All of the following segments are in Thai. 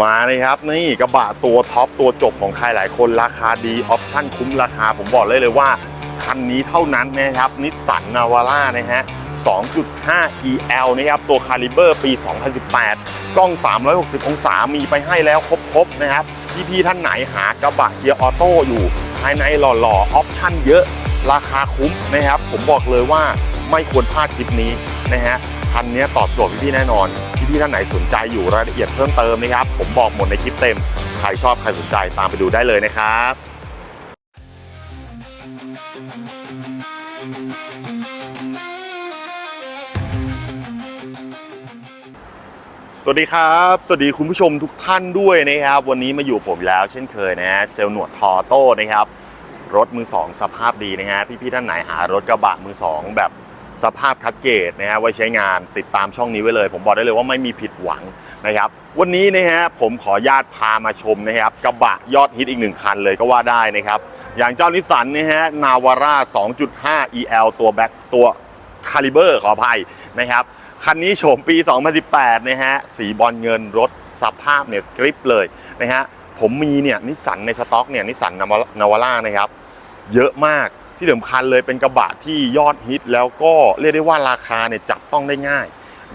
มาเลยครับนี่กระบะตัวท็อปตัวจบของใครหลายคนราคาดีออปชั่นคุ้มราคาผมบอกเลยเลยว่า คันนี้เท่านั้นนะครับนิสสันนาวาร่านะฮะ 2.5 EL นะครับ ตัวคาลิเบอร์ปี 2018 กล้อง 360 องศามีไปให้แล้วครบๆนะครับ พี่ๆท่านไหนหากระบะเกียร์ออโต้อยู่ ภายในหล่อๆออปชั่นเยอะราคาคุ้มนะครับ ผมบอกเลยว่าไม่ควรพลาดคลิปนี้นะฮะคันนี้ตอบโจทย์พี่ๆแน่นอน พี่ท่านไหนสนใจอยู่รายละเอียดเพิ่มเติมนะครับ ผมบอกหมดในคลิปเต็ม ใครชอบใครสนใจตามไปดูได้เลยนะครับสวัสดีครับ สวัสดีคุณผู้ชมทุกท่านด้วยนะครับ วันนี้มาอยู่ผมแล้วเช่นเคยนะฮะเซลล์หนวดทอโต้นะครับ รถมือสองสภาพดีนะฮะพี่ๆท่านไหนหารถกระบะมือสองแบบ สภาพคัดเกตนะฮะไว้ใช้งานติดตามช่องนี้ไว้เลย ผมบอกได้เลยว่าไม่มีผิดหวังนะครับ วันนี้นะฮะผมขอญาตพามาชมนะครับกระบะยอดฮิตอีกหนึ่งคันเลยก็ว่าได้นะครับ อย่างเจ้านิสสันนะฮะนาวาร่า 2.5 EL ตัวแบ็คตัวคาลิเบอร์ขออภัยนะครับคันนี้โฉมปี 2018 นะฮะ สีบอลเงินรถสภาพเนี่ยกริปเลยนะฮะ ผมมีเนี่ยนิสสันในสต็อกเนี่ยนิสสันนาวาร่านะครับ เยอะมาก ที่สำคัญเลยเป็นกระบะที่ยอดฮิต แล้วก็เรียกได้ว่าราคาเนี่ยจับต้องได้ง่าย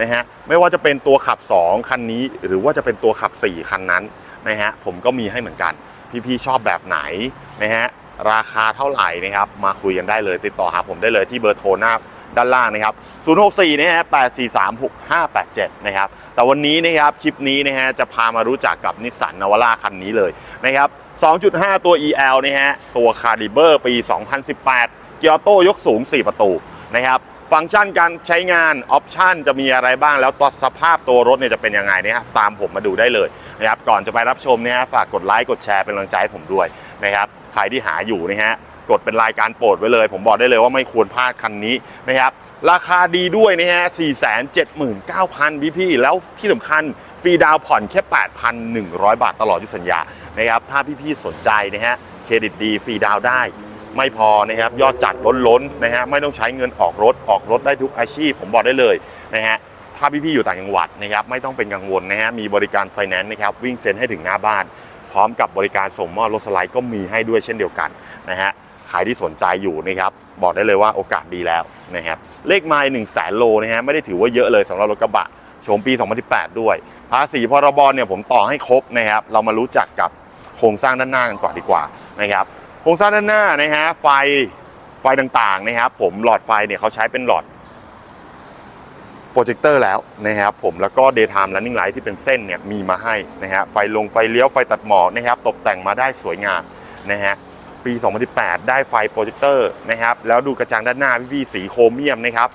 นะฮะไม่ว่าจะเป็นตัวขับ 2 คันนี้ หรือว่าจะเป็นตัวขับ 4 คันนั้นนะฮะผมก็มีให้เหมือนกัน พี่ๆชอบแบบไหนนะฮะราคาเท่าไหร่นะครับมาคุยกันได้เลยติดต่อหาผมได้เลยที่เบอร์โทรหน้าด้านล่างนะครับ 064นะฮะ8436587 นะครับ แต่วันนี้นะครับคลิปนี้นะฮะจะพามารู้จักกับนิสสันนาวาร่าคันนี้เลยนะครับ 2.5 ตัว EL นะฮะตัวคาริเบอร์ปี 2018 เกียร์โต้ยกสูง 4 ประตูนะครับฟังก์ชันการใช้งานออปชันจะมีอะไรบ้างแล้วตัวสภาพตัวรถเนี่ยจะเป็นยังไงนะครับตามผมมาดูได้เลยนะครับก่อนจะไปรับชมเนี่ยฮะฝากกดไลค์กดแชร์เป็นกำลังใจให้ผมด้วยนะครับใครที่หาอยู่นะฮะกดเป็นรายการโปรดไว้เลย ผมบอกได้เลยว่าไม่ควรพลาดคันนี้นะครับ ราคาดีด้วยนะฮะ 479,000 พี่พี่ แล้วที่สำคัญฟรีดาวผ่อนแค่ 8,100 บาทตลอดที่สัญญา นะครับ ถ้าพี่พี่สนใจนะฮะ เครดิตดีฟรีดาวได้ ไม่พอนะครับ ยอดจัดล้นล้นๆนะฮะ ไม่ต้องใช้เงินออกรถ ออกรถได้ทุกอาชีพ ผมบอกได้เลยนะฮะ ถ้าพี่ๆอยู่ต่างจังหวัดนะครับ ไม่ต้องเป็นกังวลนะฮะ มีบริการไฟแนนซ์นะครับ วิ่งเซ็นให้ถึงหน้าบ้าน พร้อมกับบริการส่งมอบรถสไลด์ก็มีให้ด้วยเช่นเดียวกันนะฮะ ใครที่สนใจอยู่นะครับ บอกได้เลยว่าโอกาสดีแล้วนะครับเลขไมล์หนึ่งแสนโลนะฮะไม่ได้ถือว่าเยอะเลยสำหรับรถกระบะโฉมปี 2018 ด้วย ภาษีพรบเนี่ยผมต่อให้ครบนะครับเรามารู้จักกับโครงสร้างด้านหน้ากันก่อนดีกว่านะครับโครงสร้างด้านหน้านะฮะไฟไฟต่างๆนะครับผมหลอดไฟเนี่ยเขาใช้เป็นหลอดโปรเจคเตอร์แล้วนะครับผมแล้วก็ daytime running light ที่เป็นเส้นเนี่ยมีมาให้นะฮะไฟลงไฟเลี้ยวไฟตัดหมอกนะครับตกแต่งมาได้สวยงามนะฮะ ปี 2018 ได้ไฟโปรเจคเตอร์นะครับ แล้วดูกระจังด้านหน้าพี่ๆสีโครเมียมนะครับ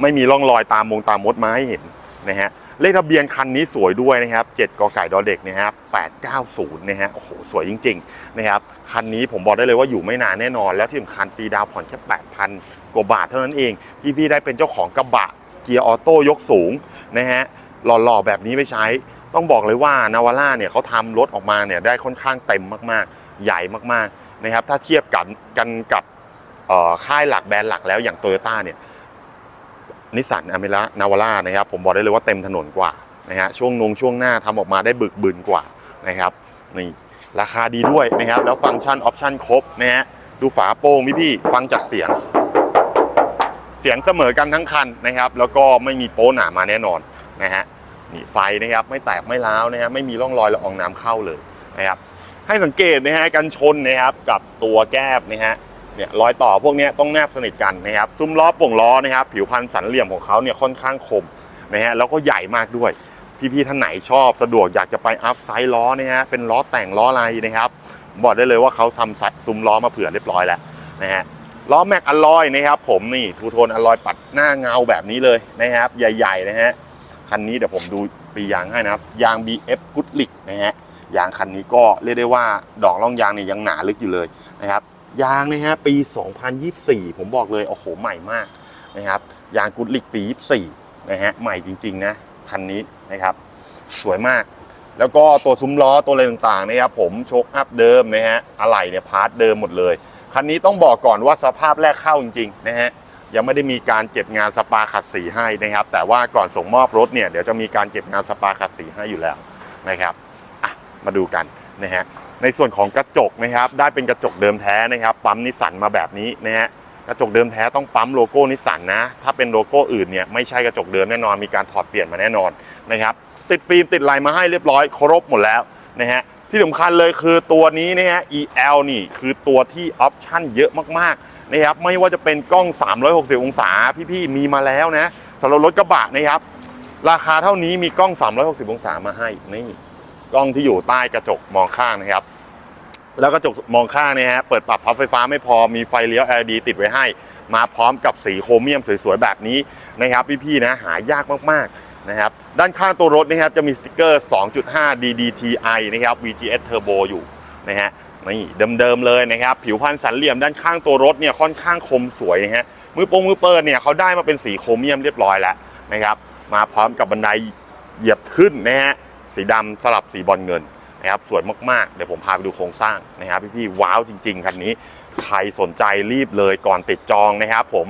ไม่มีร่องรอยตามมงตามมดมาให้เห็นนะฮะเลขทะเบียนคันนี้สวยด้วยนะครับ7กอไก่ดอเด็กนะครับ890นะฮะโอ้โหสวยจริงๆนะครับคันนี้ผมบอกได้เลยว่าอยู่ไม่นานแน่นอน แล้วที่สำคัญฟรีดาวผ่อนแค่8,000กว่าบาทเท่านั้นเองพี่ๆได้เป็นเจ้าของกระบะเกียร์ออโต้ยกสูงนะฮะหล่อๆแบบนี้ไปใช้ ต้องบอกเลยว่านาวาร่าเนี่ยเขาทำรถออกมาเนี่ยได้ค่อนข้างเต็มมากๆ ใหญ่มากๆนะครับ ถ้าเทียบกันกันกับค่ายหลักแบรนด์หลักแล้วอย่างโตโยต้าเนี่ยนิสสันอเมร่านาวาร่านะครับผมบอกได้เลยว่าเต็มถนนกว่านะฮะช่วงนงช่วงหน้าทำออกมาได้บึกบึนกว่านะครับนี่ราคาดีด้วยนะครับ แล้วฟังก์ชันออปชันครบนะฮะดูฝาโปร่งพี่พี่ฟังจากเสียง เสียงเสมอกันทั้งคันนะครับ แล้วก็ไม่มีโป๊หนามาแน่นอนนะฮะนี่ไฟนะครับไม่แตกไม่ร้าวนะฮะไม่มีร่องรอยละอองน้ำเข้าเลยนะครับ ให้สังเกตนะฮะกันชนนะครับกับตัวแก้บนะฮะเนี่ยรอยต่อพวกนี้ต้องแนบสนิทกันนะครับซุ้มล้อป่งล้อนะครับผิวพันธ์สันเหลี่ยมของเขาเนี่ยค่อนข้างคมนะฮะแล้วก็ใหญ่มากด้วย พี่ๆท่านไหนชอบสะดวกอยากจะไปอัพไซด์ล้อนะฮะเป็นล้อแต่งล้ออะไรนะครับบอกได้เลยว่าเขาทำสัดซุ้มล้อมาเผื่อเรียบร้อยแล้วนะฮะล้อแม็กอลลอยนะครับผมนี่ทูโทนอลลอยปัดหน้าเงาแบบนี้เลยนะครับ ใหญ่ๆนะฮะคันนี้เดี๋ยวผมดูปียางให้นะครับยาง BF g o o d l i c นะฮะ ยางคันนี้ก็เรียกได้ว่าดอกล่องยางเนี่ยยังหนาลึกอยู่เลยนะครับยางนะฮะปี 2024 ผมบอกเลยโอ้โหใหม่มากนะครับยางกุดลิกปี 24 นะฮะใหม่จริง ๆ นะคันนี้นะครับสวยมาก แล้วก็ตัวซุ้มล้อตัวอะไรต่างๆนะครับผมโชคอัพเดิมนะฮะอะไหล่เนี่ยพาร์ทเดิมหมดเลยคันนี้ต้องบอกก่อนว่าสภาพแรกเข้าจริงๆนะฮะยังไม่ได้มีการเก็บงานสปาขัดสีให้นะครับ แต่ว่าก่อนส่งมอบรถเนี่ยเดี๋ยวจะมีการเก็บงานสปาขัดสีให้อยู่แล้วนะครับ มาดูกันนะฮะในส่วนของกระจกนะครับได้เป็นกระจกเดิมแท้นะครับปั๊มนิสสันมาแบบนี้นะฮะกระจกเดิมแท้ต้องปั๊มโลโก้นิสสันนะถ้าเป็นโลโก้อื่นเนี่ยไม่ใช่กระจกเดิมแน่นอนมีการถอดเปลี่ยนมาแน่นอนนะครับติดฟิล์มติดลายมาให้เรียบร้อยครบหมดแล้วนะฮะที่สำคัญเลยคือตัวนี้นะฮะ EL นี่คือตัวที่ออปชั่นเยอะมากๆนะครับไม่ว่าจะเป็นกล้อง 360 องศาพี่ๆมีมาแล้วนะสำหรับรถกระบะนะครับราคาเท่านี้มีกล้อง 360 องศามาให้นี่ กล้องที่อยู่ใต้กระจกมองข้างนะครับ แล้วกระจกมองข้างเนี่ยฮะเปิดปรับพับไฟฟ้าไม่พอมีไฟเลี้ยว LED ติดไว้ให้ มาพร้อมกับสีโครเมียมสวยๆแบบนี้นะครับพี่ๆนะหายากมากๆนะครับด้านข้างตัวรถนะครับจะมีสติกเกอร์ 2.5 DDTI นะครับ VGS Turbo อยู่นะฮะนี่เดิมๆเลยนะครับ ผิวพันธ์สันเหลี่ยมด้านข้างตัวรถเนี่ยค่อนข้างคมสวยนะฮะมือโปงมือเปิดเนี่ยเขาได้มาเป็นสีโครเมียมเรียบร้อยแล้วนะครับ มาพร้อมกับบันไดเหยียบขึ้นนะฮะ สีดำสลับสีบอลเงินนะครับสวยมากๆ เดี๋ยวผมพาไปดูโครงสร้างนะครับพี่ๆว้าวจริง ๆคันนี้ ใครสนใจรีบเลยก่อนติดจองนะครับผม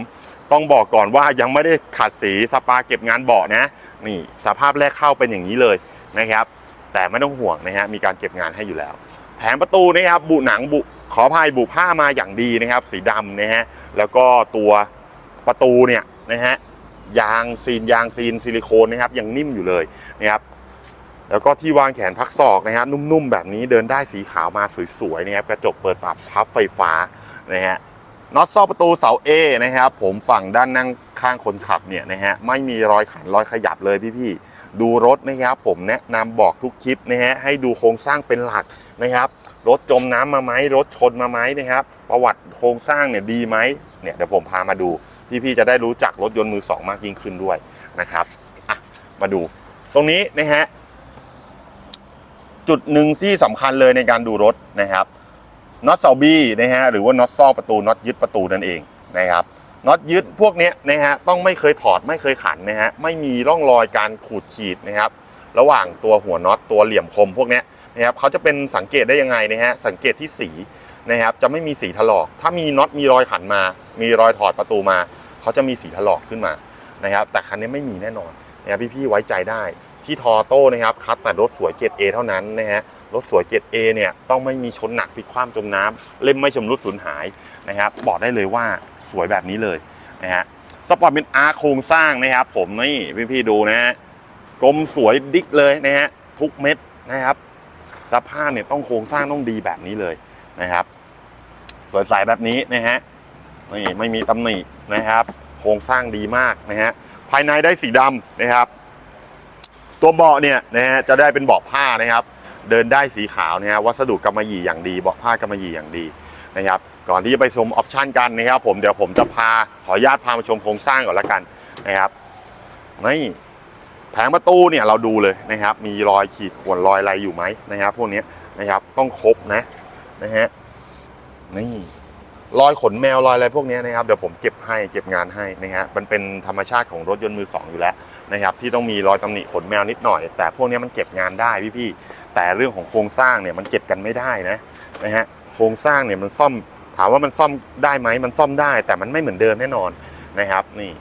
ต้องบอกก่อนว่ายังไม่ได้ขัดสีสปาเก็บงานเบาะนะนี่สภาพแรกเข้าเป็นอย่างนี้เลยนะครับแต่ไม่ต้องห่วงนะฮะมีการเก็บงานให้อยู่แล้ว แผงประตูนะครับบุหนังบุขออภัยบุผ้ามาอย่างดีนะครับ สีดำนะฮะแล้วก็ตัวประตูเนี่ยนะฮะยางซีนยางซีนซิลิโคนนะครับยังนิ่มอยู่เลยนะครับ แล้วก็ที่วางแขนพักศอกนะครับนุ่มๆ แบบนี้เดินได้สีขาวมาสวยๆนะครับกระจกเปิดปรับพับไฟฟ้านะฮะน็อตซ่อประตูเสา A นะครับผมฝั่งด้านนั่งข้างคนขับเนี่ยนะฮะไม่มีรอยขันรอยขยับเลยพี่ๆดูรถนะครับผมแนะนำบอกทุกคลิปนะฮะให้ดูโครงสร้างเป็นหลักนะครับ รถจมน้ำมาไหมรถชนมาไหมนะครับ ประวัติโครงสร้างเนี่ยดีไหมเนี่ยเดี๋ยวผมพามาดู พี่ๆจะได้รู้จักรถยนต์มือสองมากยิ่งขึ้นด้วยนะครับอะมาดู ตรงนี้นะฮะ จุดหนึ่งที่สำคัญเลยในการดูรถนะครับน็อตเสาบีนะฮะหรือว่าน็อตซอกประตูน็อตยึดประตูนั่นเองนะครับน็อตยึดพวกนี้นะฮะต้องไม่เคยถอดไม่เคยขันนะฮะไม่มีร่องรอยการขูดขีดนะครับ ระหว่างตัวหัวน็อตตัวเหลี่ยมคมพวกนี้นะครับเขาจะเป็นสังเกตได้ยังไงนะฮะสังเกตที่สีนะครับจะไม่มีสีถลอก ถ้ามีน็อตมีรอยขันมา มีรอยถอดประตูมา เขาจะมีสีถลอกขึ้นมานะครับแต่คันนี้ไม่มีแน่นอนนะครับพี่ๆไว้ใจได้ ที่ทอโต้นะครับคัดแต่รถสวยเกรด A เท่านั้นนะฮะรถสวยเกรด A เนี่ยต้องไม่มีชนหนักพลิกคว่ำจมน้ำเล่มไม่ชำรุดสูญหายนะครับบอกได้เลยว่าสวยแบบนี้เลยนะฮะสปอร์ตเป็นอาร์โครงสร้างนะครับ ผมนี่พี่ๆดูนะฮะกลมสวยดิ๊กเลยนะฮะทุกเม็ดนะครับสภาพเนี่ยต้องโครงสร้างต้องดีแบบนี้เลยนะครับ สวยใสแบบนี้นะฮะนี่ไม่มีตำหนินะครับ โครงสร้างดีมากนะฮะภายในได้สีดำนะครับ ตัวเบาะเนี่ยนะฮะจะได้เป็นเบาะผ้านะครับ เดินได้สีขาวนะฮะวัสดุกำมะหยี่อย่างดีเบาะผ้ากำมะหยี่อย่างดีนะครับ ก่อนที่จะไปชมออปชันกันนะครับ ผมเดี๋ยวผมจะพาขออนุญาตพามาชมโครงสร้างก่อนละกันนะครับนี่แผงประตูเนี่ยเราดูเลยนะครับ มีรอยขีดข่วนรอยอะไรอยู่ไหมนะครับ พวกนี้นะครับต้องครบนะนะฮะนี่ รอยขนแมวรอยอะไรพวกนี้นะครับเดี๋ยวผมเก็บให้เก็บงานให้นะฮะมันเป็นธรรมชาติของรถยนต์มือสองอยู่แล้วนะครับที่ต้องมีรอยตำหนิขนแมวนิดหน่อย แต่พวกนี้มันเก็บงานได้พี่ๆแต่เรื่องของโครงสร้างเนี่ยมันเก็บกันไม่ได้นะนะฮะโครงสร้างเนี่ยมันซ่อมถามว่ามันซ่อมได้ไหมมันซ่อมได้ แต่มันไม่เหมือนเดิมแน่นอนนะครับนี่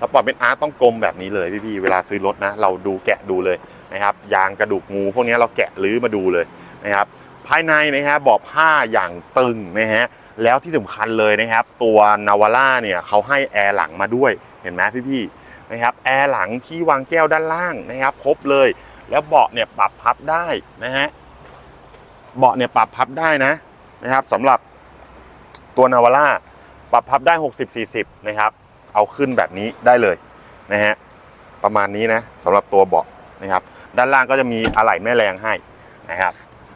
สปอร์ตเป็นอาร์ตต้องกลมแบบนี้เลยพี่ๆเวลาซื้อรถนะ เราดูแกะดูเลยนะครับยางกระดูกงูพวกนี้เราแกะรื้อมาดูเลยนะครับภายในนะฮะเบาะผ้าอย่างตึงนะฮะ แล้วที่สำคัญเลยนะครับ ตัวนาวาร่าเนี่ยเขาให้แอร์หลังมาด้วยเห็นไหมพี่ๆนะครับแอร์หลังที่วางแก้วด้านล่างนะครับ ครบเลย แล้วเบาะเนี่ยปรับพับได้นะฮะเบาะเนี่ยปรับพับได้นะนะครับสำหรับตัวนาวาร่าปรับพับได้ 60 40 นะครับ เอาขึ้นแบบนี้ได้เลยนะฮะประมาณนี้นะสำหรับตัวเบาะนะครับ ด้านล่างก็จะมีอะไหล่แม่แรงให้นะครับ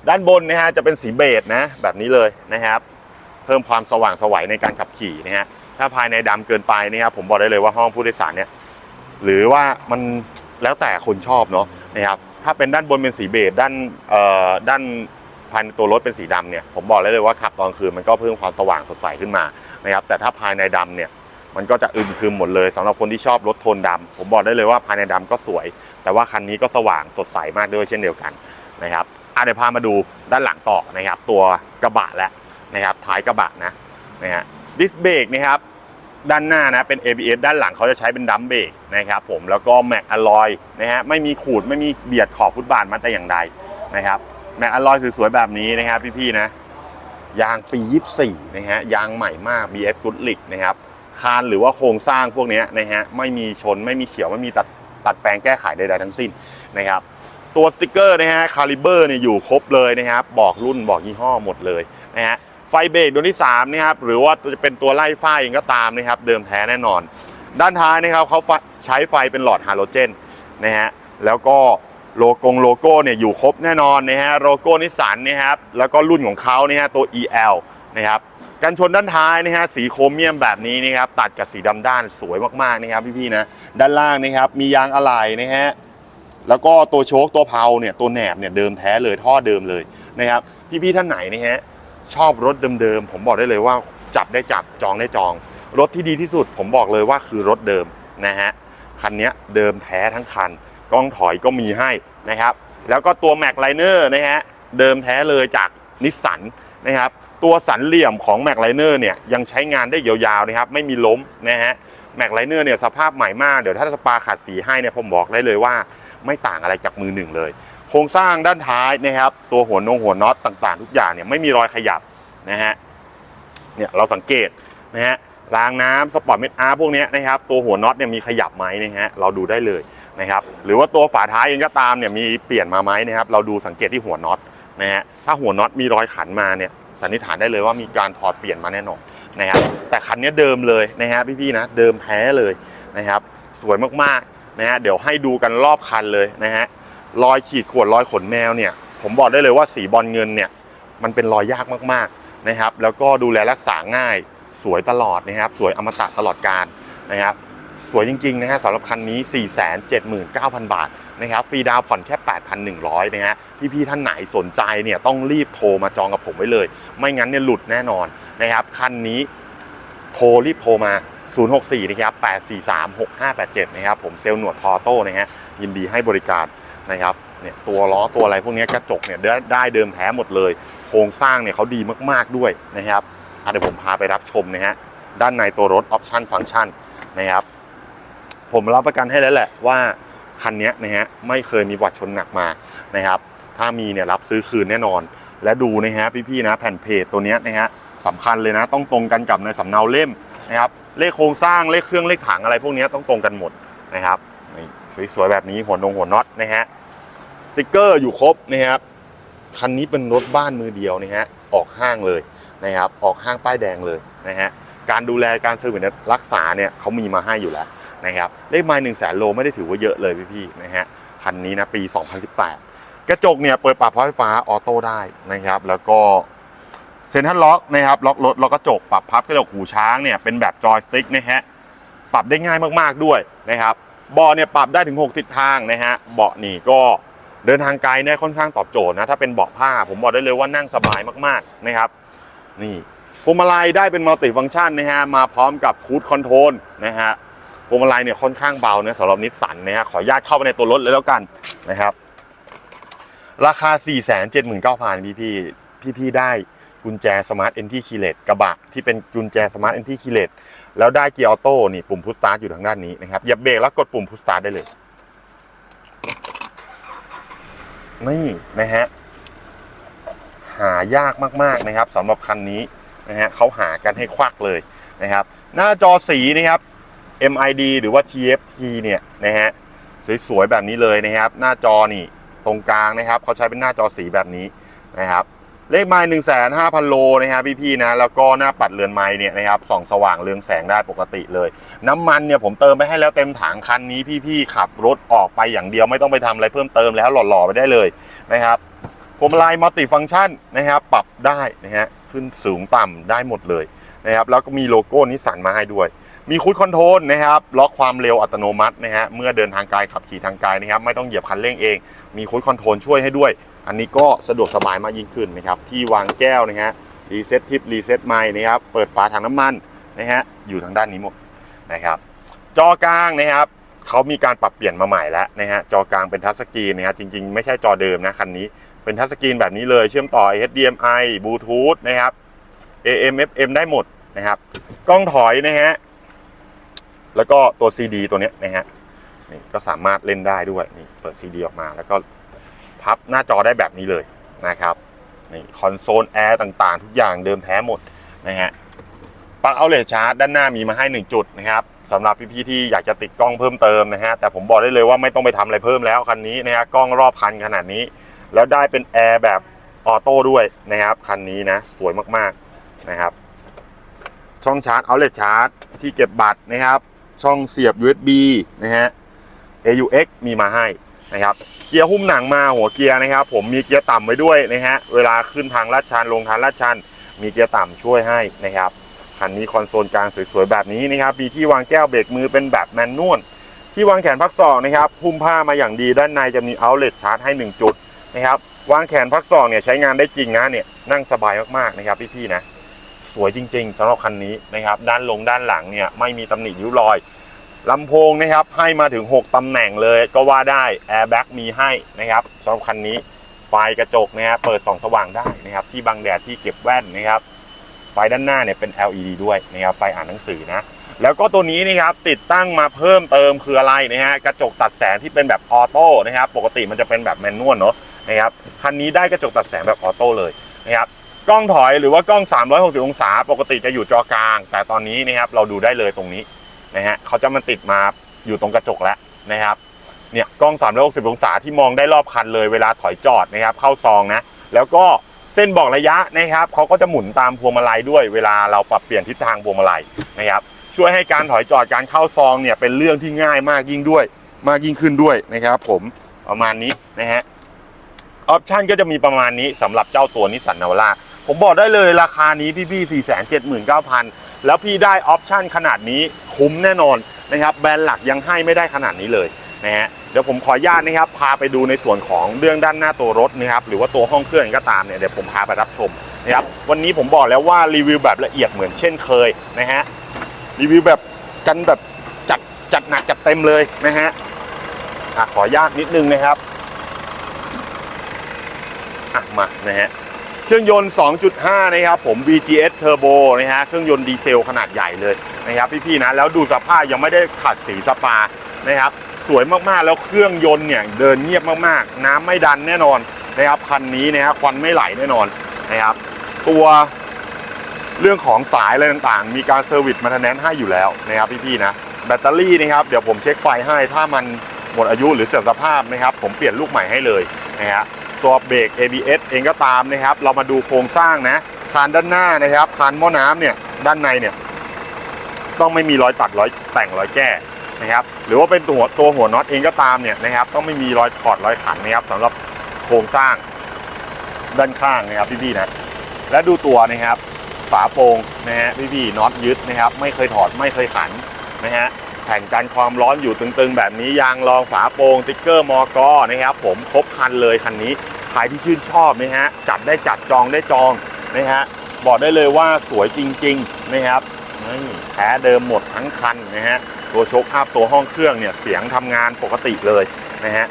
ด้านบนนะฮะจะเป็นสีเบจนะแบบนี้เลยนะครับ เพิ่มความสว่างสวัยในการขับขี่นะฮะถ้าภายในดำเกินไปนะครับผมบอกได้เลยว่าห้องผู้โดยสารเนี่ยหรือว่ามันแล้วแต่คนชอบเนาะนะครับถ้าเป็นด้านบนเป็นสีเบจด้านเอ่อด้านภายในตัวรถเป็นสีดำเนี่ยผมบอกได้เลยว่าขับตอนคืนมันก็เพิ่มความสว่างสดใสขึ้นมานะครับแต่ถ้าภายในดำเนี่ยมันก็จะอึมครึมหมดเลยสำหรับคนที่ชอบรถโทนดำผมบอกได้เลยว่าภายในดำก็สวย แต่ว่าคันนี้ก็สว่างสดใสมากด้วยเช่นเดียวกันนะครับอะเดี๋ยวพามาดูด้านหลังต่อนะครับตัวกระบะแล้ว นะครับท้ายกระบะนะนะฮะดิสเบรกนะครับด้านหน้านะเป็น ABS ด้านหลังเขาจะใช้เป็นดัมเบรกนะครับผมแล้วก็แม็กอลลอยนะฮะไม่มีขูดไม่มีเบียดขอบฟุตบาทมาแต่อย่างใดนะครับแม็กอลลอยสวยๆแบบนี้นะครับพี่ๆนะยางปี 24นะฮะยางใหม่มาก BF g o o d l i c นะครับคานหรือว่าโครงสร้างพวกนี้นะฮะไม่มีชนไม่มีเฉียวไม่มีตัดตัดแปลงแก้ไขใดๆทั้งสิ้นนะครับตัวสติกเกอร์นะฮะคาลิเบอร์เนี่ยอยู่ครบเลยนะครับบอกรุ่นบอกยี่ห้อหมดเลยนะฮะ ไฟเบรกดวงที่3นะครับหรือว่าจะเป็นตัวไล่ฝ้าเองก็ตามนะครับ เดิมแท้แน่นอน ด้านท้ายนะครับเขาใช้ไฟเป็นหลอดฮาโลเจนนะฮะแล้วก็โลโกงโลโก้เนี่ยอยู่ครบแน่นอนนะฮะโลโก้นิสสันนะครับแล้วก็รุ่นของเขาเนี่ยตัว EL นะครับกันชนด้านท้ายนะฮะสีโครเมียมแบบนี้นะครับตัดกับสีดำด้านสวยมากๆนะครับพี่ๆนะด้านล่างนะครับมียางอะไหล่นะฮะแล้วก็ตัวโชคตัวเพลาเนี่ยตัวแหนบเนี่ยเดิมแท้เลยท่อเดิมเลยนะครับพี่ๆท่านไหนนะฮะ ชอบรถเดิมๆ ผมบอกได้เลยว่าจับได้จับจองได้จอง รถที่ดีที่สุด ผมบอกเลยว่าคือรถเดิมนะฮะคันนี้เดิมแท้ทั้งคัน กล้องถอยก็มีให้นะครับ แล้วก็ตัวแม็กไลเนอร์นะฮะเดิมแท้เลยจากนิสสันนะครับตัวสันเหลี่ยมของแม็กไลเนอร์เนี่ยยังใช้งานได้ยาวๆนะครับไม่มีล้มนะฮะแม็กไลเนอร์เนี่ยสภาพใหม่มาก เดี๋ยวถ้าสปาขัดสีให้เนี่ยผมบอกได้เลยว่า ไม่ต่างอะไรจากมือหนึ่งเลย โครงสร้างด้านท้ายนะครับ ตัวหัวนงหัวน็อตต่างๆ ทุกอย่างเนี่ยไม่มีรอยขยับนะฮะเนี่ยเราสังเกตนะฮะรางน้ำสปอร์ตเมดอาร์พวกเนี้ยนะครับ ตัวหัวน็อตเนี่ยมีขยับไหมนะฮะเราดูได้เลยนะครับ หรือว่าตัวฝาท้ายเองก็ตามเนี่ยมีเปลี่ยนมาไหมนะครับ เราดูสังเกตที่หัวน็อตนะฮะถ้าหัวน็อตมีรอยขันมาเนี่ยสันนิษฐานได้เลยว่ามีการถอดเปลี่ยนมาแน่นอนนะครับแต่คันนี้เดิมเลยนะฮะพี่ๆนะเดิมแท้เลยนะครับ สวยมากๆนะฮะเดี๋ยวให้ดูกันรอบคันเลยนะฮะ รอยขีดข่วนรอยขนแมวเนี่ย ผมบอกได้เลยว่าสีบอลเงินเนี่ย มันเป็นรอยยากมากๆนะครับ แล้วก็ดูแลรักษาง่ายสวยตลอดนะครับ สวยอมตะตลอดการนะครับ สวยจริงๆนะฮะสำหรับคันนี้ 479,000 บาทนะครับฟรีดาวผ่อนแค่ 8,100 นะฮะพี่ๆท่านไหนสนใจเนี่ยต้องรีบโทรมาจองกับผมไว้เลย ไม่งั้นเนี่ยหลุดแน่นอนนะครับคันนี้โทรรีบโทรมา 064 นะครับ 843 6587 นะครับ ผมเซลล์หนวดทอโต้นะฮะยินดีให้บริการ นะครับเนี่ยตัวล้อตัวอะไรพวกนี้กระจกเนี่ยได้ได้เดิมแท้หมดเลย โครงสร้างเนี่ยเขาดีมากๆด้วยนะครับเดี๋ยวผมพาไปรับชมนะฮะด้านในตัวรถออปชั่นฟังก์ชันนะครับ ผมรับประกันให้แล้วแหละว่าคันนี้นะฮะไม่เคยมีประวัติชนหนักมานะครับ ถ้ามีเนี่ยรับซื้อคืนแน่นอน และดูนะฮะพี่ๆนะแผ่นเพจตัวนี้นะฮะสำคัญเลยนะ ต้องตรงกันกับในสำเนาเล่มนะครับเลขโครงสร้างเลขเครื่องเลขถังอะไรพวกนี้ต้องตรงกันหมดนะครับนี่สวยๆแบบนี้หัวนงหัวน็อตนะฮะ ติ๊กเกอร์อยู่ครบนะครับคันนี้เป็นรถบ้านมือเดียวนะฮะออกห้างเลยนะครับออกห้างป้ายแดงเลยนะฮะการดูแลการเซอร์วิสรักษาเนี่ยเขามีมาให้อยู่แล้วนะครับเลขไมล์หนึ่งแสนโลไม่ได้ถือว่าเยอะเลยพี่ๆนะฮะคันนี้นะปี 2018 กระจกเนี่ยเปิดปรับไฟฟ้าออโต้ได้นะครับแล้วก็เซ็นทรัลล็อกนะครับล็อกรถล็อกกระจกปรับพับกระจกหูช้างเนี่ยเป็นแบบจอยสติ๊กนะฮะปรับได้ง่ายมากๆด้วยนะครับเบาะเนี่ยปรับได้ถึง 6 ทิศทางนะฮะเบาะนี่ก็ เดินทางไกลเนี่ยค่อนข้างตอบโจทย์นะถ้าเป็นเบาะผ้า ผมบอกได้เลยว่านั่งสบายมากๆนะครับ นี่พวงมาลัยได้เป็นมัลติฟังก์ชันนะฮะมาพร้อมกับคูดคอนโทรลนะฮะพวงมาลัยเนี่ยค่อนข้างเบานะสำหรับนิสสันนะฮะขออนุญาตเข้าไปในตัวรถเลยแล้วกันนะครับ ราคา 479,000พี่พี่พี่พี่ได้กุญแจสมาร์ทเอนที่คีเลตกระบะที่เป็นกุญแจสมาร์ทเอนที่คีเลตแล้วได้เกียร์ออโต้นี่ปุ่มพุชสตาร์ทอยู่ทางด้านนี้นะครับเหยียบเบรกแล้วกดปุ่มพุชสตาร์ทได้เลย นี่นะฮะหายากมากๆนะครับสำหรับคันนี้นะฮะเขาหากันให้ควักเลยนะครับ หน้าจอสีนะครับ MID หรือว่า TFT เนี่ยนะฮะสวยๆแบบนี้เลยนะครับ หน้าจอนี่ตรงกลางนะครับเขาใช้เป็นหน้าจอสีแบบนี้นะครับ เลขไม้หนึ่งแสนห้าพันโลนะครับพี่ๆนะ แล้วก็หน้าปัดเรือนไม้เนี่ยนะครับส่องสว่างเรืองแสงได้ปกติเลย น้ำมันเนี่ยผมเติมไปให้แล้วเต็มถังคันนี้พี่ๆขับรถออกไปอย่างเดียวไม่ต้องไปทำอะไรเพิ่มเติมแล้วหล่อๆไปได้เลยนะครับพวงมาลัยมัลติฟังก์ชันนะครับปรับได้นะฮะขึ้นสูงต่ำได้หมดเลยนะครับแล้วก็มีโลโก้นิสสันมาให้ด้วย มีคูดคอนโทรลนะครับล็อกความเร็วอัตโนมัตินะฮะเมื่อเดินทางไกลขับขี่ทางไกลนะครับไม่ต้องเหยียบคันเร่งเอง มีคูดคอนโทรลช่วยให้ด้วย อันนี้ก็สะดวกสบายมากยิ่งขึ้นนะครับ ที่วางแก้วนะฮะรีเซ็ตทิปรีเซ็ตไมล์นะครับ เปิดฝาถังน้ำมันนะฮะอยู่ทางด้านนี้หมดนะครับ จอกลางนะครับเขามีการปรับเปลี่ยนมาใหม่แล้วนะฮะจอกลางเป็นทัชสกรีนนะฮะจริงๆ ไม่ใช่จอเดิมนะคันนี้เป็นทัชสกรีนแบบนี้เลยเชื่อมต่อ HDMI บลูทูธนะครับ AM FM ได้หมดนะครับ กล้องถอยนะฮะแล้วก็ตัว CD ตัวเนี้ยนะฮะนี่ก็สามารถเล่นได้ด้วยนี่เปิด CD ออกมาแล้วก็ พับหน้าจอได้แบบนี้เลยนะครับนี่คอนโซลแอร์ต่างๆ ทุกอย่างเดิมแท้หมดนะฮะปลั๊กเอาเลชาร์จด้านหน้ามีมาให้ 1 จุดนะครับสำหรับพี่ๆที่อยากจะติดกล้องเพิ่มเติมนะฮะแต่ผมบอกได้เลยว่าไม่ต้องไปทำอะไรเพิ่มแล้วคันนี้นะฮะกล้องรอบคันขนาดนี้ แล้วได้เป็นแอร์แบบออโต้ด้วยนะครับคันนี้นะสวยมากๆนะครับ ช่องชาร์จเอาเลชาร์จที่เก็บบัตรนะครับ ช่องเสียบ USB นะฮะ AUX มีมาให้ นะครับเกียร์หุ้มหนังมาหัวเกียร์นะครับ ผมมีเกียร์ต่ำไว้ด้วยนะฮะเวลาขึ้นทางลาดชันลงทางลาดชัน มีเกียร์ต่ำช่วยให้นะครับคันนี้คอนโซลกลางสวยๆแบบนี้นะครับมีที่วางแก้วเบรกมือเป็นแบบแมนนวลที่วางแขนพักศอกนะครับพุ่มผ้ามาอย่างดีด้านในจะมีเอาเล t ชาร์จให้ 1 จุดนะครับวางแขนพักศอกเนี่ยใช้งานได้จริงนะเนี่ยนั่งสบายมากๆนะครับพี่ๆนะสวยจริง ๆสำหรับคันนี้นะครับด้านลงด้านหลังเนี่ยไม่มีตำหนิริ้วรอย ลำโพงนะครับให้มาถึง 6 ตำแหน่งเลยก็ว่าได้แอร์แบ็กมีให้นะครับสำหรับคันนี้ไฟกระจกนะฮะเปิดส่องสว่างได้นะครับที่บังแดดที่เก็บแว่นนะครับไฟด้านหน้าเนี่ยเป็น LED ด้วยนะครับไฟอ่านหนังสือนะแล้วก็ตัวนี้นะครับติดตั้งมาเพิ่มเติมคืออะไรนะฮะกระจกตัดแสงที่เป็นแบบออโต้นะครับปกติมันจะเป็นแบบแมนนวลเนาะนะครับคันนี้ได้กระจกตัดแสงแบบออโต้เลยนะครับกล้องถอยหรือว่ากล้อง 360 องศา ปกติจะอยู่จอกลาง แต่ตอนนี้นะครับเราดูได้เลยตรงนี้ นะฮะเขาจะมาติดมาอยู่ตรงกระจกแล้วนะครับเนี่ยกล้อง360องศาที่มองได้รอบคันเลยเวลาถอยจอดนะครับเข้าซองนะแล้วก็เส้นบอกระยะนะครับเขาก็จะหมุนตามพวงมาลัยด้วยเวลาเราปรับเปลี่ยนทิศทางพวงมาลัยนะครับช่วยให้การถอยจอดการเข้าซองเนี่ยเป็นเรื่องที่ง่ายมากยิ่งด้วย มากยิ่งขึ้นด้วยนะครับผมประมาณนี้นะฮะออปชันก็จะมีประมาณนี้สำหรับเจ้าตัวนิสสันนาวาร่าผมบอกได้เลยราคานี้พี่พี่4 7 9 0 0 0 แล้วพี่ได้ออปชันขนาดนี้คุ้มแน่นอนนะครับแบรนด์หลักยังให้ไม่ได้ขนาดนี้เลยนะฮะเดี๋ยวผมขออนุญาตนะครับพาไปดูในส่วนของเรื่องด้านหน้าตัวรถนะครับหรือว่าตัวห้องเครื่องก็ตามเนี่ยเดี๋ยวผมพาไปรับชมนะครับวันนี้ผมบอกแล้วว่ารีวิวแบบละเอียดเหมือนเช่นเคยนะฮะรีวิวแบบกันแบบจัดจัดหนักจัดเต็มเลยนะฮะอะขออนุญาตนิดนึงนะครับอะมานะฮะ เครื่องยนต์ 2.5 นะครับผม VGS Turbo นะฮะ เครื่องยนต์ดีเซลขนาดใหญ่เลยนะครับพี่ๆนะ แล้วดูสภาพยังไม่ได้ขัดสีสปานะครับ สวยมากๆ แล้วเครื่องยนต์เนี่ยเดินเงียบมากๆ น้ำไม่ดันแน่นอนนะครับ คันนี้นะฮะควันไม่ไหลแน่นอนนะครับ ตัวเรื่องของสายอะไรต่างๆ มีการเซอร์วิสมาทแนนให้อยู่แล้วนะครับพี่ๆนะ แบตเตอรี่นะครับเดี๋ยวผมเช็คไฟให้ ถ้ามันหมดอายุหรือเสื่อมสภาพนะครับ ผมเปลี่ยนลูกใหม่ให้เลยนะฮะ ตัวเบรก ABS เองก็ตามนะครับ เรามาดูโครงสร้างนะคานด้านหน้านะครับคานหม้อน้ำเนี่ยด้านในเนี่ยต้องไม่มีรอยตัดรอยแต่งรอยแก้นะครับ หรือว่าเป็นตัวตัวหัวน็อตเองก็ตามเนี่ยนะครับ ต้องไม่มีรอยถอดรอยขันนะครับสำหรับโครงสร้างด้านข้างนะครับพี่ๆนะและดูตัวนะครับ ฝาโปร่งนะฮะพี่ๆน็อตยึดนะครับ ไม่เคยถอดไม่เคยขันนะฮะแผ่นกันความร้อนอยู่ตึงๆ แบบนี้ยางรองฝาโปร่งติ๊กเกอร์มอกอนะครับ ผมครบคันเลยคันนี้ ใครที่ชื่นชอบนะฮะจัดได้จัดจองได้จองนะฮะบอกได้เลยว่าสวยจริงๆนะครับนี่แท้เดิมหมดทั้งคันนะฮะตัวโชคอัพตัวห้องเครื่องเนี่ยเสียงทำงานปกติเลยนะฮะ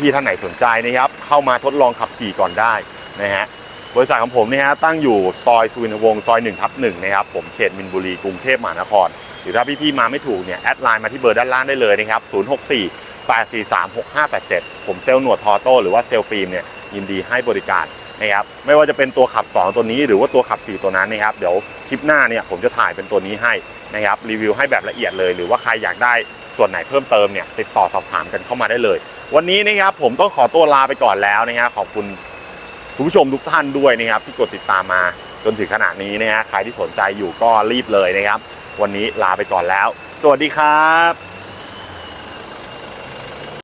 พี่ๆท่านไหนสนใจนะครับเข้ามาทดลองขับขี่ก่อนได้นะฮะบริษัทของผมเนี่ยฮะตั้งอยู่ซอยสุวินวงศ์ซอย1ทับ1นะครับผมเขตมินบุรีกรุงเทพมหานคร หรือถ้าพี่ๆมาไม่ถูกเนี่ยแอดไลน์มาที่เบอร์ด้านล่างได้เลยนะครับ064 843 6587 ผมเซลล์หนวดทอโต้หรือว่าเซลล์ฟิล์มเนี่ย ยินดีให้บริการนะครับไม่ว่าจะเป็นตัวขับ 2 ตัวนี้หรือว่าตัวขับ 4 ตัวนั้นนะครับเดี๋ยวคลิปหน้าเนี่ยผมจะถ่ายเป็นตัวนี้ให้นะครับรีวิวให้แบบละเอียดเลย หรือว่าใครอยากได้ส่วนไหนเพิ่มเติมเนี่ยติดต่อสอบถามกันเข้ามาได้เลย วันนี้นะครับผมต้องขอตัวลาไปก่อนแล้วนะครับขอบคุณคุณผู้ชมทุกท่านด้วยนะครับที่กดติดตามมาจนถึงขณะนี้นะฮะใครที่สนใจอยู่ก็รีบเลยนะครับ วันนี้ลาไปก่อนแล้ว สวัสดีครับ